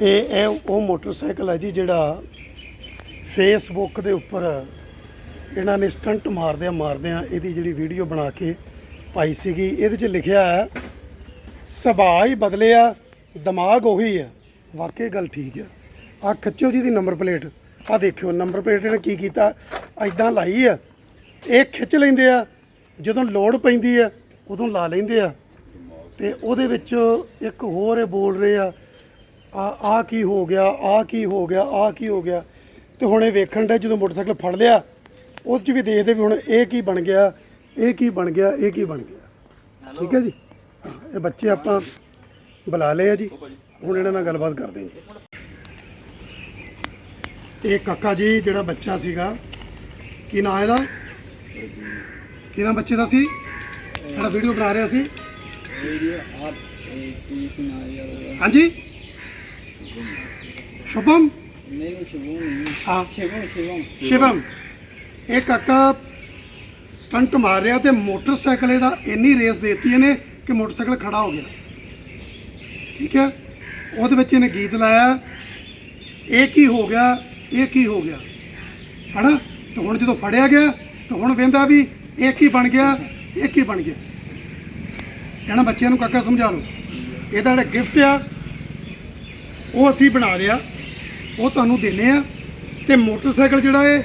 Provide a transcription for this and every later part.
ਇਹ ਇਹ ਉਹ ਮੋਟਰਸਾਈਕਲ ਹੈ ਜੀ ਜਿਹੜਾ ਫੇਸਬੁੱਕ ਦੇ ਉੱਪਰ ਇਹਨਾਂ ਨੇ ਸਟੰਟ ਮਾਰਦਿਆਂ ਮਾਰਦਿਆਂ ਇਹਦੀ ਜਿਹੜੀ ਵੀਡੀਓ ਬਣਾ ਕੇ ਪਾਈ ਸੀਗੀ। ਇਹਦੇ 'ਚ ਲਿਖਿਆ ਹੈ, ਸੁਭਾਅ ਹੀ ਬਦਲਿਆ ਦਿਮਾਗ ਉਹੀ ਆ। ਵਾਕਈ ਗੱਲ ਠੀਕ ਆ। ਆ ਖੱਚੋ ਜੀ ਦੀ ਨੰਬਰ ਪਲੇਟ ਆ ਦੇਖਿਓ ਨੰਬਰ ਪਲੇਟ ਇਹਨੇ ਕੀ ਕੀਤਾ? ਐਦਾਂ ਲਾਈ ਆ। ਇਹ ਖਿੱਚ ਲੈਂਦੇ ਆ, ਜਦੋਂ ਲੋੜ ਪੈਂਦੀ ਆ, ਉਦੋਂ ਲਾ ਲੈਂਦੇ ਆ। ਤੇ ਉਹਦੇ ਵਿੱਚ ਇੱਕ ਹੋਰ ਇਹ ਬੋਲ ਰਹੇ ਆ ਆ ਆ ਕੀ ਹੋ ਗਿਆ ਆ ਕੀ ਹੋ ਗਿਆ ਆ ਕੀ ਹੋ ਗਿਆ। ਤੇ ਹੁਣ ਇਹ ਵੇਖਣ ਦਾ ਜਦੋਂ ਮੋਟਰਸਾਈਕਲ ਫੜ ਲਿਆ ਉਹ ਚ ਵੀ ਦੇਖਦੇ ਵੀ ਹੁਣ ਇਹ ਕੀ ਬਣ ਗਿਆ ਇਹ ਕੀ ਬਣ ਗਿਆ ਇਹ ਕੀ ਬਣ ਗਿਆ। ਠੀਕ ਹੈ ਜੀ? ਇਹ ਬੱਚੇ ਆਪਾਂ ਬੁਲਾ ਲਏ ਆ ਜੀ। ਹੁਣ ਇਹਨਾਂ ਨਾਲ ਗੱਲਬਾਤ ਕਰਦੇ ਹਾਂ ਜੀ। ਇਹ ਕਾਕਾ ਜੀ ਜਿਹੜਾ ਬੱਚਾ ਸੀਗਾ ਕੀ ਨਾਂ ਇਹਦਾ? ਕੀ ਨਾਂ ਬੱਚੇ ਦਾ ਸੀ? ਜਿਹੜਾ ਵੀਡੀਓ ਬਣਾ ਰਿਹਾ ਸੀ? ਹਾਂਜੀ? ਸ਼ੁਭਮ ਨਹੀਂ ਨਹੀਂ ਸ਼ੁਭਮ ਨਹੀਂ ਹਾਂ ਸ਼ੁਭਮ ਸ਼ੁਭਮ ਸ਼ਿਵਮ ਇਹ ਕਾਕਾ ਸਟੰਟ ਮਾਰ ਰਿਹਾ ਤੇ ਮੋਟਰਸਾਈਕਲ ਇਹਦਾ ਇੰਨੀ ਰੇਸ ਦੇਤੀ ਇਹਨੇ ਕਿ ਮੋਟਰਸਾਈਕਲ ਖੜਾ ਹੋ ਗਿਆ ਠੀਕ ਹੈ ਉਹਦੇ ਵਿੱਚ ਇਹਨੇ ਗੀਤ ਲਾਇਆ ਇਹ ਕੀ ਹੋ ਗਿਆ ਇਹ ਕੀ ਹੋ ਗਿਆ ਹਨਾ ਤੇ ਹੁਣ ਜਦੋਂ ਫੜਿਆ ਗਿਆ ਤੇ ਹੁਣ ਵੇਂਦਾ ਵੀ ਇਹ ਕੀ ਬਣ ਗਿਆ ਇਹ ਕੀ ਬਣ ਗਿਆ ਕਹਿਣਾ ਬੱਚਿਆਂ ਨੂੰ ਕਾਕਾ ਸਮਝਾ ਲਓ ਇਹਦਾ ਜਿਹੜਾ ਗਿਫਟ ਆ ਉਹ ਅਸੀਂ ਬਣਾ ਰਿਹਾ ਉਹ ਤੁਹਾਨੂੰ ਦਿੰਨੇ ਆ। ਤੇ ਮੋਟਰਸਾਈਕਲ ਜਿਹੜਾ ਇਹ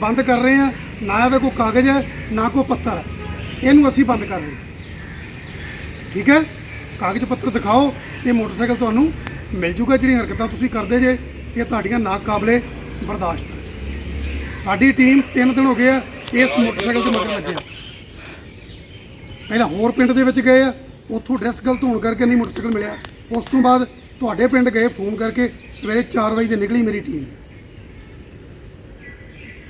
ਬੰਦ ਕਰ ਰਹੇ ਆ, ਨਾ ਇਹਦਾ ਕੋਈ ਕਾਗਜ਼ ਹੈ, ਨਾ ਕੋਈ ਪੱਤਰ ਹੈ। ਇਹਨੂੰ ਅਸੀਂ ਬੰਦ ਕਰ ਰਹੇ ਠੀਕ ਹੈ? ਕਾਗਜ਼ ਪੱਤਰ ਦਿਖਾਓ, ਤੇ ਮੋਟਰਸਾਈਕਲ ਤੁਹਾਨੂੰ ਮਿਲ ਜੂਗਾ। ਜਿਹੜੀਆਂ ਹਰਕਤਾਂ ਤੁਸੀਂ ਕਰਦੇ ਜੇ, ਇਹ ਤੁਹਾਡੀਆਂ ਨਾ ਕਾਬਲੇ ਬਰਦਾਸ਼ਤ ਸਾਡੀ ਟੀਮ 3 ਦਿਨ ਹੋ ਗਏ ਆ ਇਸ ਮੋਟਰਸਾਈਕਲ ਤੇ ਮਗਰ ਲੱਗਿਆ ਪਹਿਲਾਂ ਹੋਰ ਪਿੰਡ ਦੇ ਵਿੱਚ ਗਏ ਆ। ਉੱਥੋਂ ਡਰੈਸ ਗਲਤ ਹੋਣ ਕਰਕੇ ਨਹੀਂ ਮੋਟਰਸਾਈਕਲ ਮਿਲਿਆ। ਉਸ ਤੋਂ ਬਾਅਦ ਤੁਹਾਡੇ ਪਿੰਡ ਗਏ ਫੋਨ ਕਰਕੇ ਸਵੇਰੇ 4 ਵਜੇ ਤੇ ਨਿਕਲੀ ਮੇਰੀ ਟੀਮ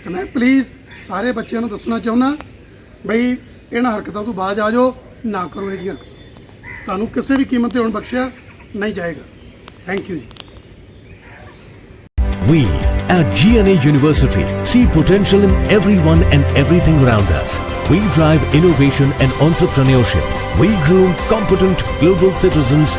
ਤੇ ਮੈਂ ਪਲੀਜ਼ ਸਾਰੇ ਬੱਚਿਆਂ ਨੂੰ ਦੱਸਣਾ ਚਾਹੁੰਦਾ ਬਈ ਇਹਨਾਂ ਹਰਕਤਾਂ ਤੋਂ ਬਾਅਦ ਆ ਜਾਓ ਨਾ ਕਰੋ ਇਹ ਜਿਹੀਆਂ ਹਰਕਤਾਂ ਤੁਹਾਨੂੰ ਕਿਸੇ ਵੀ ਕੀਮਤ ਤੇ ਹੁਣ ਬਖਸ਼ਿਆ ਨਹੀਂ ਜਾਏਗਾ thank you ji We at GNA University see potential in everyone and everything around us. We drive innovation and entrepreneurship. We groom competent global citizens